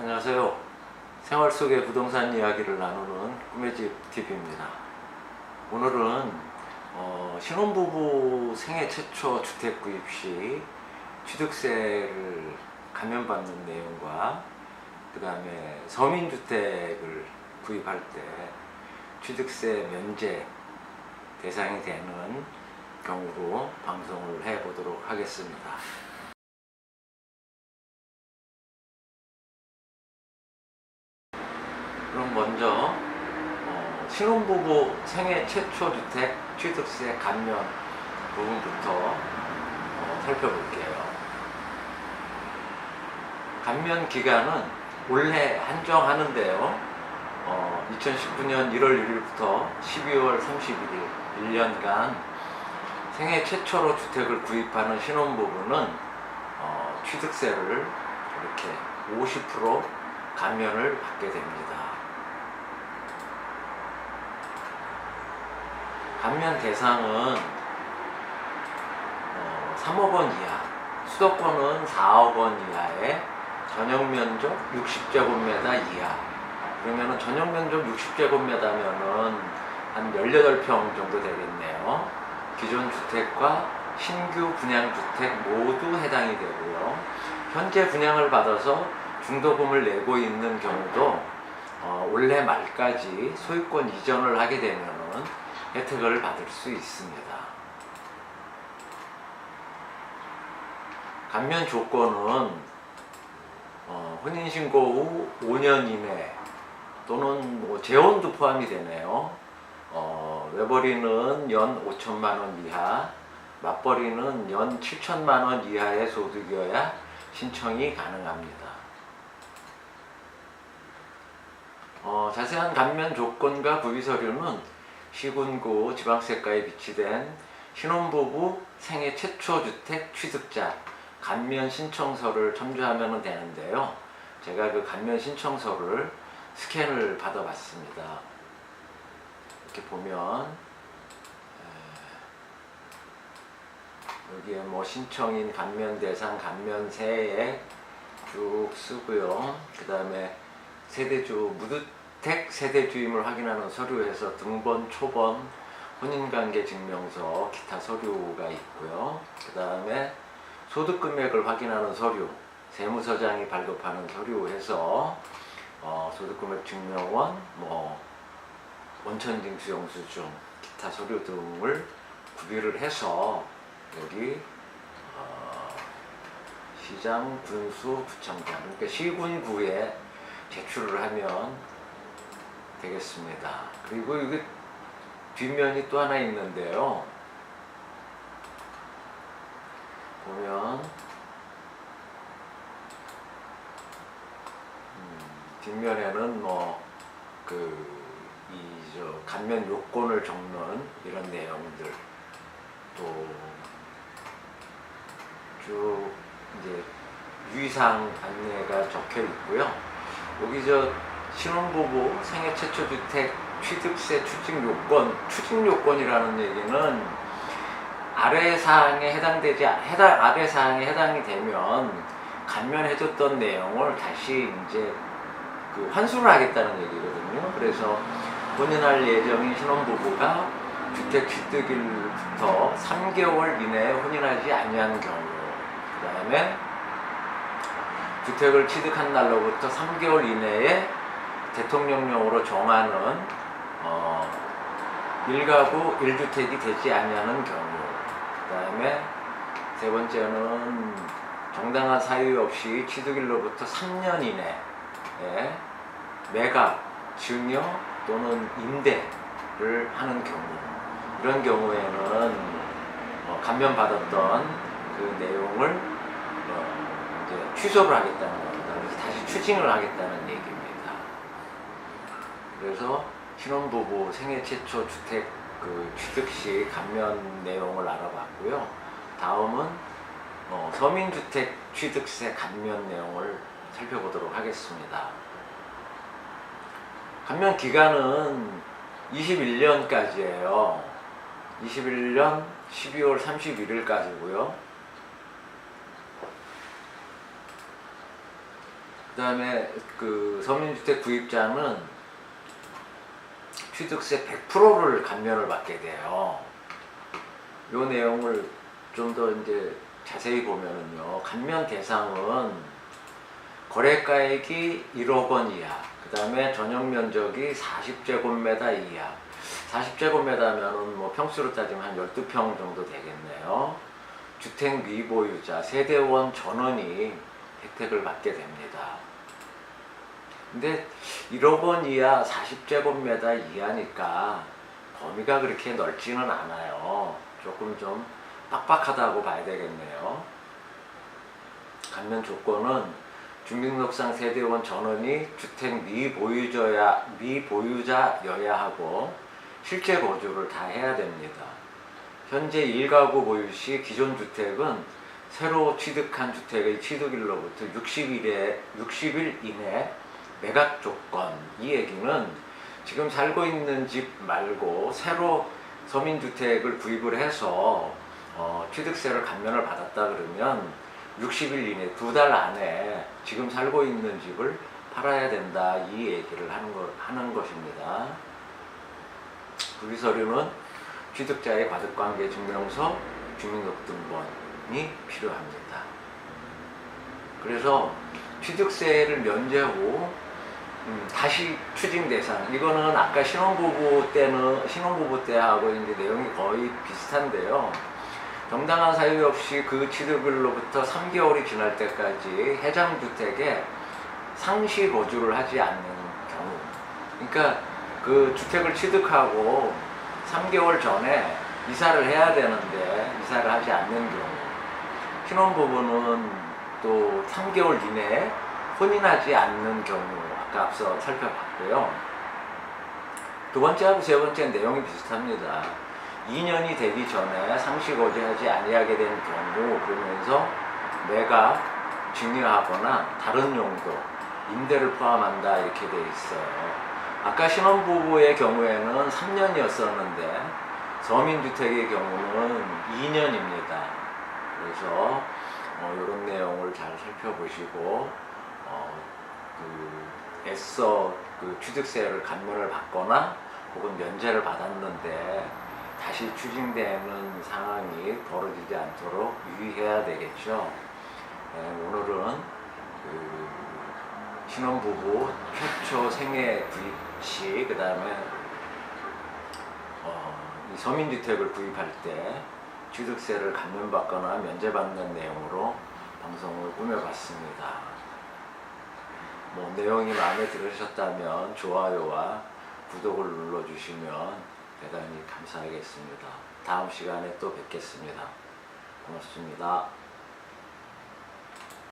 안녕하세요. 생활 속의 부동산 이야기를 나누는 꿈의 집 TV입니다. 오늘은 어, 신혼부부 생애 최초 주택 구입 시 취득세를 감면받는 내용과 그 다음에 서민주택을 구입할 때 취득세 면제 대상이 되는 경우로 방송을 해보도록 하겠습니다. 먼저 어, 신혼부부 생애 최초 주택 취득세 감면 부분부터 어, 살펴볼게요. 감면 기간은 올해 한정하는데요. 어, 2019년 1월 1일부터 12월 31일 1년간 생애 최초로 주택을 구입하는 신혼부부는 어, 취득세를 이렇게 50% 감면을 받게 됩니다. 감면 대상은 어, 3억 원 이하, 수도권은 4억 원 이하의 전용 면적 60제곱미터 이하. 그러면은 전용 면적 60제곱미터면은 한 18평 정도 되겠네요. 기존 주택과 신규 분양 주택 모두 해당이 되고요. 현재 분양을 받아서 중도금을 내고 있는 경우도 어, 올해 말까지 소유권 이전을 하게 되면은 혜택을 받을 수 있습니다. 감면 조건은 어, 혼인신고 후 5년 이내 또는 뭐 재혼도 포함이 되네요. 어, 외벌이는 연 5천만 원 이하, 맞벌이는 연 7천만 원 이하의 소득이어야 신청이 가능합니다. 어, 자세한 감면 조건과 구비 서류는 시군구 지방세가에 비치된 신혼부부 생애 최초 주택 취득자 감면 신청서를 첨부하면 되는데요. 제가 그 감면 신청서를 스캔을 받아봤습니다. 이렇게 보면 에, 여기에 뭐 신청인 감면 대상 감면 세액 쭉 쓰고요. 그 다음에 세대주 무 주택 세대 주임을 확인하는 서류에서 등본, 초본, 혼인관계 증명서, 기타 서류가 있고요. 그 다음에 소득금액을 확인하는 서류, 세무서장이 발급하는 서류에서 어, 소득금액 증명원, 뭐 원천징수 영수증, 기타 서류 등을 구비를 해서 여기 어, 시장, 군수, 구청장, 그러니까 시군구에 제출을 하면 되겠습니다. 그리고 이게 뒷면이 또 하나 있는데요. 보면 음, 뒷면에는 뭐그 이저 감면 요건을 적는 이런 내용들 또 쭉 이제 유의사항 안내가 적혀 있고요. 여기 저 신혼부부 생애 최초 주택 취득세 추징 요건 추징 요건이라는 얘기는 아래 사항에 해당되지 해당 아래 사항에 해당이 되면 감면해줬던 내용을 다시 이제 그 환수를 하겠다는 얘기거든요. 그래서 혼인할 예정인 신혼부부가 주택 취득일부터 3개월 이내에 혼인하지 아니한 경우, 그 다음에 주택을 취득한 날로부터 3개월 이내에 대통령령으로 정하는 어, 1가구 1주택이 되지 아니하는 경우 그 다음에 세 번째는 정당한 사유 없이 취득일로부터 3년 이내 에 매각, 증여 또는 임대를 하는 경우 이런 경우에는 어, 감면받았던 그 내용을 어, 이제 취소를 하겠다는 겁니다. 다시 추징을 하겠다는 얘기입니다. 그래서 신혼부부 생애 최초 주택 그 취득 시 감면 내용을 알아봤고요. 다음은 어, 서민주택 취득세 감면 내용을 살펴보도록 하겠습니다. 감면 기간은 21년까지예요. 21년 12월 31일까지고요. 그다음에 그 서민주택 구입자는 취득세 100%를 감면을 받게 돼요. 요 내용을 좀 더 이제 자세히 보면은요. 감면 대상은 거래가액이 1억 원 이하, 그 다음에 전용 면적이 40제곱미터 이하. 40제곱미터면은 뭐 평수로 따지면 한 12평 정도 되겠네요. 주택 미보유자, 세대원 전원이 혜택을 받게 됩니다. 근데 1억 원 이하 40제곱미터 이하니까 범위가 그렇게 넓지는 않아요. 조금 좀 빡빡하다고 봐야 되겠네요. 감면 조건은 주민등록상 세대원 전원이 주택 미보유자야, 미보유자여야 하고 실제 거주를 다 해야 됩니다. 현재 1가구 보유 시 기존 주택은 새로 취득한 주택의 취득일로부터 60일에 60일 이내 매각 조건 이 얘기는 지금 살고 있는 집 말고 새로 서민주택을 구입을 해서 어, 취득세를 감면을 받았다 그러면 60일 이내 두 달 안에 지금 살고 있는 집을 팔아야 된다 이 얘기를 하는 거 하는 것입니다. 구비서류는 취득자의 과득관계 증명서, 주민등록번이 필요합니다. 그래서 취득세를 면제 후 음, 다시 추징 대상 이거는 아까 신혼부부 때는 신혼부부 때하고 이제 내용이 거의 비슷한데요. 정당한 사유 없이 그 취득일로부터 3개월이 지날 때까지 해당 주택에 상시 거주를 하지 않는 경우. 그러니까 그 주택을 취득하고 3개월 전에 이사를 해야 되는데 이사를 하지 않는 경우. 신혼부부는 또 3개월 이내에 혼인하지 않는 경우 아까 앞서 살펴봤고요. 두 번째하고 세 번째 내용이 비슷합니다. 2년이 되기 전에 상시 거주하지 아니하게 된 경우 그러면서 내가 증여하거나 다른 용도 임대를 포함한다 이렇게 돼 있어요. 아까 신혼부부의 경우에는 3년이었었는데 서민주택의 경우는 2년입니다. 그래서 어, 이런 내용을 잘 살펴보시고 어, 그 애써 그 취득세를 감면을 받거나 혹은 면제를 받았는데 다시 추징되는 상황이 벌어지지 않도록 유의해야 되겠죠. 네, 오늘은 그 신혼부부 최초 생애 구입 시 그 다음에 어, 이 서민주택을 구입할 때 취득세를 감면받거나 면제받는 내용으로 방송을 꾸며봤습니다. 뭐 내용이 마음에 들으셨다면 좋아요와 구독을 눌러주시면 대단히 감사하겠습니다. 다음 시간에 또 뵙겠습니다. 고맙습니다.